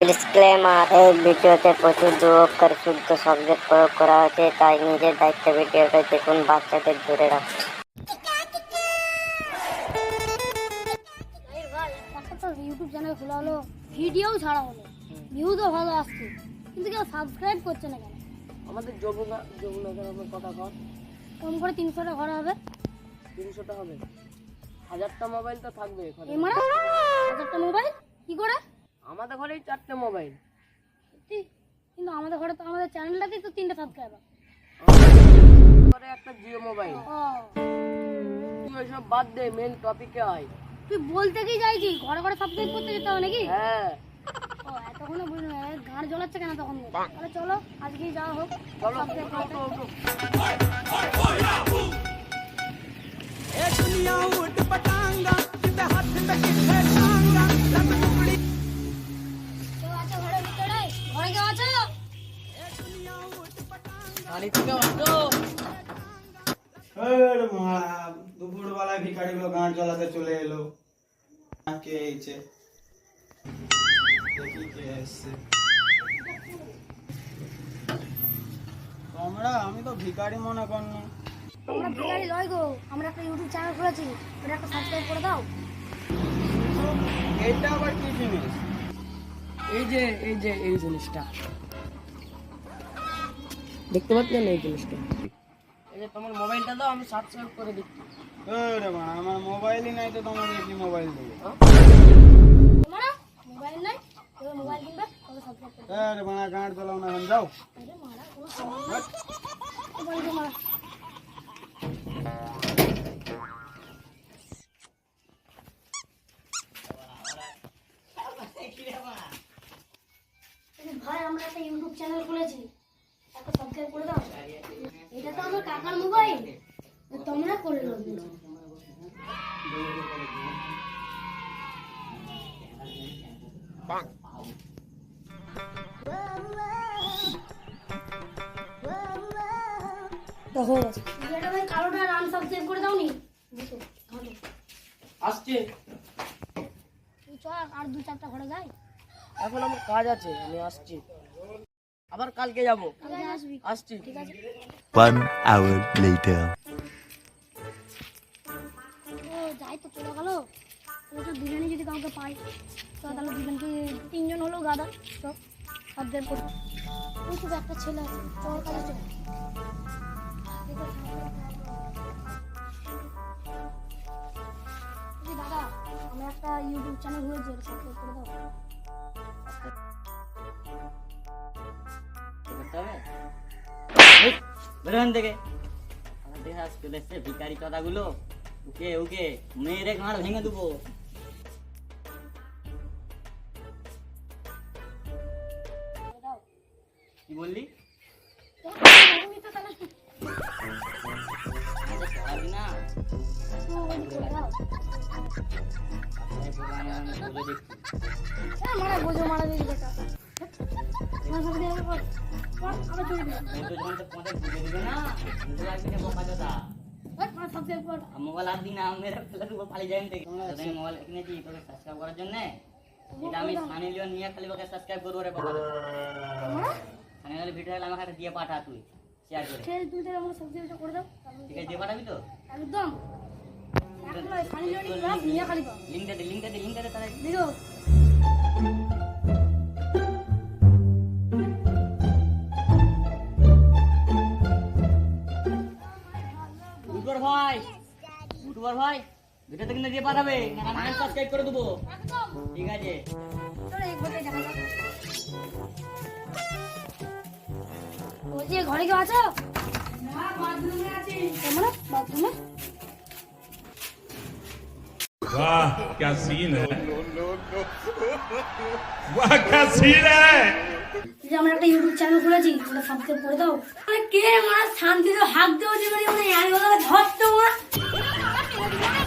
Disclaimer এই ভিডিওতে প্রচুর যুবকের শুদ্ধ শব্দের প্রয়োগ করা হয়েছে তাই নিজের দায়িত্বে ভিডিওটা দেখুন বাচ্চাদের দূরে রাখুন। ইউটিউব চ্যানেল খোলা হলো ভিডিও ছাড়া হলো ভিউজও ভালো আসছে কিন্তু কেউ সাবস্ক্রাইব করছে না কেন? আমাদের যমুনা যমুনা গ্রামের কথা কর। কম করে তিনশোটা ঘর হবে। তিনশোটা হবে। হাজারটা মোবাইল তো থাকবে এখানে। হাজারটা মোবাইল কি করে? আমাদের ঘরেই চারটে মোবাইল সত্যি কিন্তু আমাদের ঘরে তো আমাদের চ্যানেলটাতেই তো তিনটে সাবস্ক্রাইবার ঘরে একটা জিও মোবাইল ও তুই ওইসব বাদ দে মেন টপিকে আয় তুই বলতে কি চাইছি ঘরে ঘরে সাবস্ক্রাইব করতে যেতে হবে নাকি হ্যাঁ ও এতক্ষণে বুঝলি না গান জ্বলাচ্ছে কেন তখন তাহলে চলো আজকেই যাওয়া হোক চলো ওঠো, করতে। ওঠো, দুপুরবেলায় ভিখারিগুলো গান চালাতে চলে এলো। কে এইছে দেখি কে এসছে। তোমরা আমি তো ভিখারি মনে করনি। আমরা ভিখারি লয় গো আমরা একটা ইউটিউব চ্যানেল খুলেছি ওটা একটা সাবস্ক্রাইব করে দাও। এইটা আবার কি জিনিস? এই যে এই যে এই জিনিসটা। দেখতে পাচ্ছেন এই জিনিসটা। এই যে তোমার মোবাইলটা দাও আমি সাবস্ক্রাইব করে দিচ্ছি। আমার মোবাইলই নাই তো তোমাকে কি মোবাইল দেবো? তোমার মোবাইল নাই? মোবাইল কিনবে? আরে গান চালাও না এখন যাও। আরে মারা কোনো সময় নেই। মোবাইল মারা ভাই আমরা একটা ইউটিউব চ্যানেল খুলেছি। একটা সাবস্ক্রাইব করে দাও। এটা তো আমার কাকার মোবাইল। তোমরা করে দাও দেখো এটা ভাই কালোটা রান সাবস্ক্রাইব করে দাও নি। আসছে। তুই চল আর দু চারটা ঘরে যাই। এখন আমার কাজ আছে আমি আসছি। আবার কালকে যাব। কালকে আসবি আসছি। ঠিক আছে One hour later. যাই তো চলে গেল। তো দুজনে যদি কাউকে পাই তো তাহলে দুজনকে তিনজন হলেও গাদা তো সাবধান করো ওই তো একটা ছেলে আছে তোর কাছে চল দাদা আমি একটা ইউটিউব চ্যানেল হয়েছে সাবস্ক্রাইব করে দাও। বেরোন থেকে আমার দেখা চলে এসছে ভিকারি চদাগুলো উকে উকে মেয়েরে ঘাড় ভেঙে দেবো। কি বললি? আমাদের হ্যাঁ? মারা, বোঝো, মারা সাথে দেখা। মোবাইল আর দিন দেবো পালিয়ে যাবেন থেকে মোবাইল কিনেছি তোকে সাবস্ক্রাইব করার জন্য এটা আমি সানি লিওন নিয়ে খালি ওকে সাবস্ক্রাইব করব রে বাবা সানি লিওন ভিডিও হলে আমাকে দিয়ে পাঠা তুই শেয়ার করে তুই তাহলে করে দাও ঠিক আছে দিয়ে পাঠাবি তো একদম নিয়ে খালি দে দে দে তাহলে দিগো ভিডিওতে কিন্তু দিয়ে পাঠাবে না আমি সাবস্ক্রাইব করে দেবো একদম ঠিক আছে চলো এক ঘন্টায় দেখা যাক বলছি ঘরে কেউ আছো বাথরুমে আছি তোমরা বাথরুমে वाह क्या सीन है वाह क्या सीन है যে আমরা একটা ইউটিউব চ্যানেল খুলেছি ওটা সাবস্ক্রাইব করে দাও আরে কে মারা শান্তিতে হাত দেওয়া যাবে না মানে আর ওরা ধরতো মারা